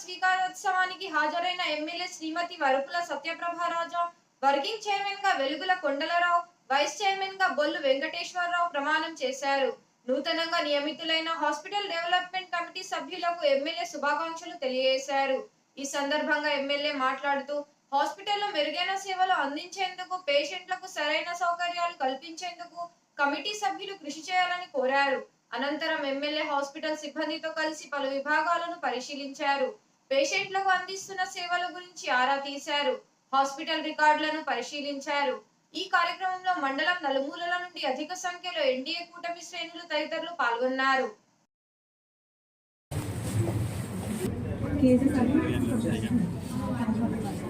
స్వీకారోత్సవానికి హాజరైన ఎమ్మెల్యే శ్రీమతి వరుపుల సత్యప్రభారాజు వర్కింగ్ చైర్మన్గా వెలుగుల కొండలరావు వైస్ చైర్మన్గా బొల్లు వెంకటేశ్వరరావు ప్రమాణం చేశారు. నూతనంగా నియమితులైన హాస్పిటల్ డెవలప్మెంట్ కమిటీ సభ్యులకు ఎమ్మెల్యే శుభాకాంక్షలు తెలియజేశారు. ఈ సందర్భంగా ఎమ్మెల్యే మాట్లాడుతూ హాస్పిటల్లో మెరుగైన సేవలు అందించేందుకు పేషెంట్లకు సరైన సౌకర్యాలు కల్పించేందుకు కమిటీ సభ్యులు కృషి చేయాలని కోరారు. అనంతరం ఎమ్మెల్యే హాస్పిటల్ సిబ్బందితో కలిసి పలు విభాగాలను పరిశీలించారు. పేషెంట్లకు అందిస్తున్న సేవల గురించి ఆరా తీశారు. హాస్పిటల్ రికార్డులను పరిశీలించారు. ఈ కార్యక్రమంలో మండలం నలుమూలల నుండి అధిక సంఖ్యలో ఎన్డీఏ కూటమి శ్రేణులు తదితరులు పాల్గొన్నారు.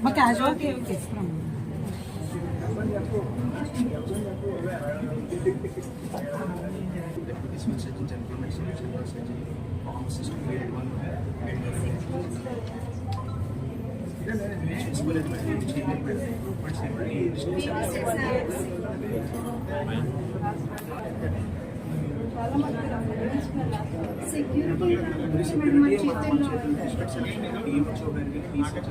మా Deputy Civil Surgeon, General Medicine, General Surgery, Pharmacist, Grade 1, School security మన చేతుల్లో టీమ్ చూడడానికి రీసెర్చ్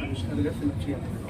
కమిషనర్గా ఫిల్అప్ చేయాలి ఇవన్నీ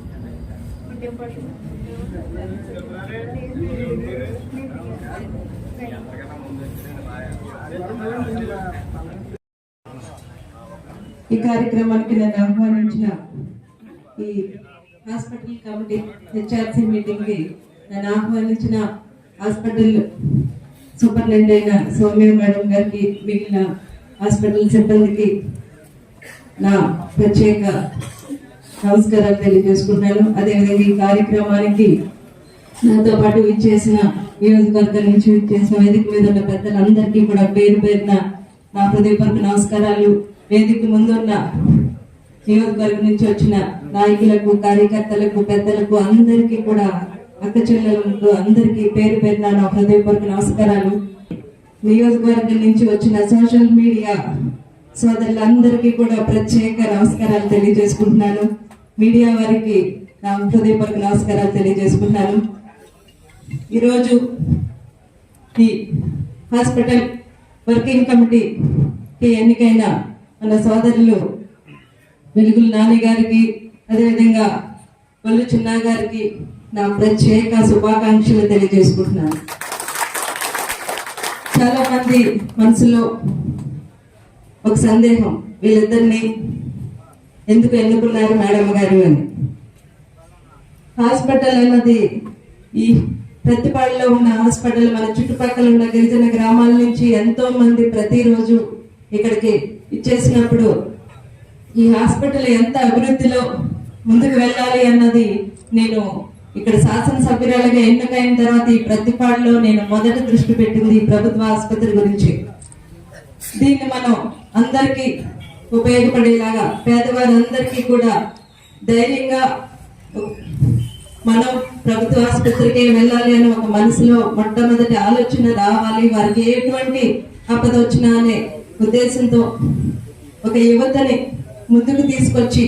ఈ కార్యక్రమానికి నన్ను ఆహ్వానించిన ఈ హాస్పిటల్ కమిటీ హెచ్ఆర్సీ మీటింగ్కి నన్ను ఆహ్వానించిన హాస్పిటల్ సూపరింటెండెంట్ అయిన సౌమ్య మేడం గారికి మిగిలిన హాస్పిటల్ సిబ్బందికి నా ప్రత్యేక నమస్కారాలు తెలియజేసుకుంటున్నాను. అదేవిధంగా ఈ కార్యక్రమానికి నాతో పాటు విచ్చేసిన నియోజకవర్గం నుంచి విచ్చేసిన వేదిక మీద ఉన్న పెద్దలందరికీ కూడా పేరు పేరున నా హృదయపూర్వక నమస్కారాలు. వేదిక ముందున్న నియోజకవర్గం నుంచి వచ్చిన నాయకులకు కార్యకర్తలకు పెద్దలకు అందరికీ కూడా అక్క చెల్లెలకు అందరికీ పేరు పేరున నా హృదయపూర్వక నమస్కారాలు. నియోజకవర్గం నుంచి వచ్చిన సోషల్ మీడియా సోదరులందరికీ కూడా ప్రత్యేక నమస్కారాలు తెలియజేసుకుంటున్నాను. మీడియా వారికి నా హృదయపూర్వక నమస్కారాలు తెలియజేసుకుంటున్నాను. ఈరోజు ఈ హాస్పిటల్ వర్కింగ్ కమిటీకి ఎన్నికైన మన సోదరులు వెలుగుల నాని గారికి అదేవిధంగా వల్లు చిన్నా గారికి నా ప్రత్యేక శుభాకాంక్షలు తెలియజేసుకుంటున్నాను. చాలా మంది మనసులో ఒక సందేహం వీళ్ళిద్దరిని ఎందుకు ఎన్నుకున్నారు మేడం గారు అని. హాస్పిటల్ అన్నది ఈ ప్రతిపాడులో ఉన్న హాస్పిటల్ మన చుట్టుపక్కల ఉన్న గిరిజన గ్రామాల నుంచి ఎంతో మంది ప్రతిరోజు ఇక్కడికి ఇచ్చేసినప్పుడు ఈ హాస్పిటల్ ఎంత అభివృద్ధిలో ముందుకు వెళ్ళాలి అన్నది నేను ఇక్కడ శాసనసభ్యురాలుగా ఎన్నికైన తర్వాత ఈ ప్రతిపాడులో నేను మొదట దృష్టి పెట్టింది ఈ ప్రభుత్వ ఆసుపత్రి గురించి. దీన్ని మనం అందరికీ ఉపయోగపడేలాగా పేదవారందరికీ కూడా ధైర్యంగా మనం ప్రభుత్వ ఆసుపత్రికి వెళ్ళాలి అని ఒక మనసులో మొట్టమొదటి ఆలోచన రావాలి. వారికి ఎటువంటి ఆపద వచ్చినా అనే ఉద్దేశంతో ఒక యువతని ముందుకు తీసుకొచ్చి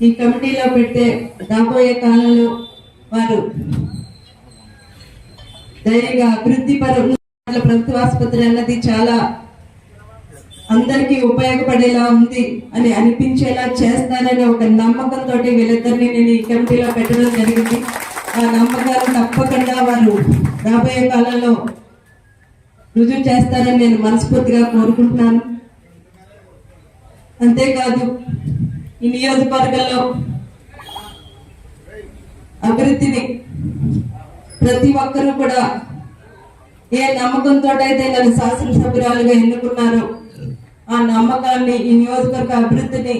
ఈ కమిటీలో పెడితే రాబోయే కాలంలో వారు ధైర్యంగా అభివృద్ధి పరంగా ప్రభుత్వ ఆసుపత్రి అన్నది చాలా అందరికీ ఉపయోగపడేలా ఉంది అని అనిపించేలా చేస్తానని ఒక నమ్మకంతో వీళ్ళిద్దరిని నేను ఈ కమిటీలో పెట్టడం జరిగింది. ఆ నమ్మకాలు తప్పకుండా వారు రాబోయే కాలంలో రుజువు చేస్తారని నేను మనస్ఫూర్తిగా కోరుకుంటున్నాను. అంతేకాదు ఈ నియోజకవర్గంలో అభివృద్ధిని ప్రతి ఒక్కరూ కూడా ఏ నమ్మకంతో అయితే నన్ను శాసనసభ్యురాలుగా ఎన్నుకున్నారో ఆ నమ్మకాన్ని ఈ నియోజకవర్గ అభివృద్ధిని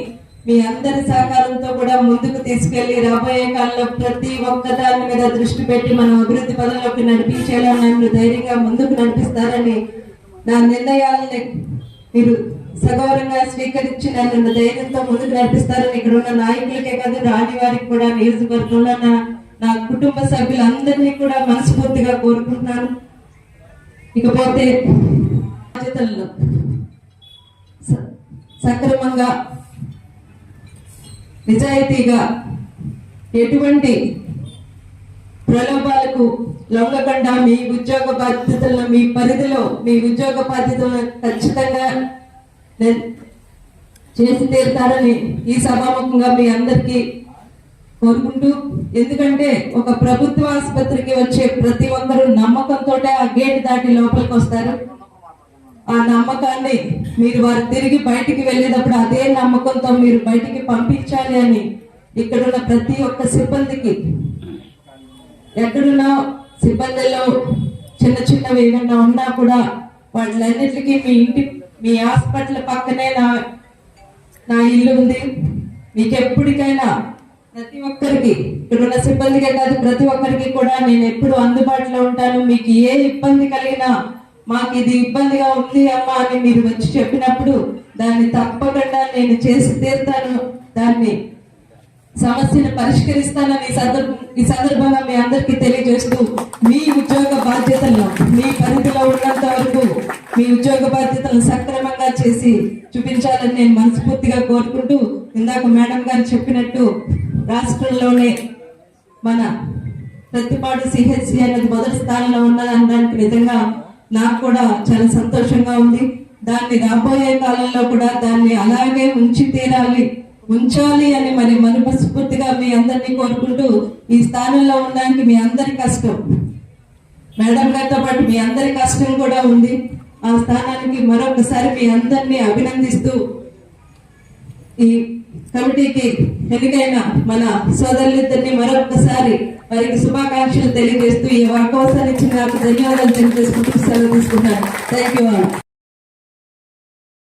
మీ అందరి సహకారంతో కూడా ముందుకు తీసుకెళ్ళి రాబోయే కాలంలో ప్రతి ఒక్క దాని మీద దృష్టి పెట్టి మనం అభివృద్ధి పదంలోకి నడిపించేలా నన్ను ధైర్యంగా ముందుకు నడిపిస్తారని నా నిర్ణయాలని మీరు సగౌరవంగా స్వీకరించి నన్ను ధైర్యంతో ముందుకు నడిపిస్తారని ఇక్కడ ఉన్న నాయకులకే కాదు రాని వారికి కూడా నియోజకవర్గంలో నా నా కుటుంబ సభ్యులందరినీ కూడా మనస్ఫూర్తిగా కోరుకుంటున్నాను. ఇకపోతే బాధ్యతల్లో సక్రమంగా నిజాయితీగా ఎటువంటి ప్రలోభాలకు లొంగకుండా మీ ఉద్యోగ బాధ్యతలను మీ పరిధిలో మీ ఉద్యోగ బాధ్యతలను ఖచ్చితంగా చేసి తీరుతారని ఈ సభాముఖంగా మీ అందరికీ కోరుకుంటూ ఎందుకంటే ఒక ప్రభుత్వ ఆసుపత్రికి వచ్చే ప్రతి ఒక్కరూ నమ్మకంతో ఆ గేట్ దాటి లోపలికి వస్తారు ఆ నమ్మకాన్ని మీరు వారు తిరిగి బయటికి వెళ్ళేటప్పుడు అదే నమ్మకంతో మీరు బయటికి పంపించాలి అని ఇక్కడున్న ప్రతి ఒక్క సిబ్బందికి ఎక్కడున్న సిబ్బందిలో చిన్న చిన్నవి ఏమైనా ఉన్నా కూడా వాళ్ళన్నిటికీ మీ ఇంటి మీ హాస్పిటల్ పక్కనే నా నా ఇల్లు ఉంది. మీకు ఎప్పటికైనా ప్రతి ఒక్కరికి ఇక్కడ ఉన్న సిబ్బందికే కాదు ప్రతి ఒక్కరికి కూడా నేను ఎప్పుడు అందుబాటులో ఉంటాను. మీకు ఏ ఇబ్బంది కలిగినా మాకు ఇది ఇబ్బందిగా ఉంది అమ్మా అని మీరు వచ్చి చెప్పినప్పుడు దాన్ని తప్పకుండా నేను చేసి తీరుతాను. దాన్ని సమస్యను పరిష్కరిస్తానని ఈ ఈ సందర్భంగా మీ అందరికీ తెలియజేస్తూ మీ ఉద్యోగ బాధ్యతలను మీ పరిధిలో ఉన్నంత వరకు మీ ఉద్యోగ బాధ్యతలను సక్రమంగా చేసి చూపించాలని నేను మనస్ఫూర్తిగా కోరుకుంటూ ఇందాక మేడం గారు చెప్పినట్టు రాష్ట్రంలోనే మన ప్రతిపాడు సిహెచ్సి అనేది మొదటి స్థానంలో ఉన్నది నిజంగా నాకు కూడా చాలా సంతోషంగా ఉంది. దాన్ని రాబోయే కాలంలో కూడా దాన్ని అలాగే ఉంచి తీరాలి ఉంచాలి అని మరి మనస్ఫూర్తిగా మీ అందరినీ కోరుకుంటూ ఈ స్థానంలో ఉండడానికి మీ అందరి కష్టం మేడం గారితో పాటు మీ అందరి కష్టం కూడా ఉంది. ఆ స్థానానికి మరొకసారి మీ అందరినీ అభినందిస్తూ ఈ కమిటీకి ఎన్నికైన మన సోదరులిద్దరిని మరొకసారి వారికి శుభాకాంక్షలు తెలియజేస్తూ ఈ అవకాశాన్ని ఇచ్చిన ధన్యవాదాలు తెలియజేసుకుంటూ సెలవు తీసుకుంటాను థ్యాంక్ యూ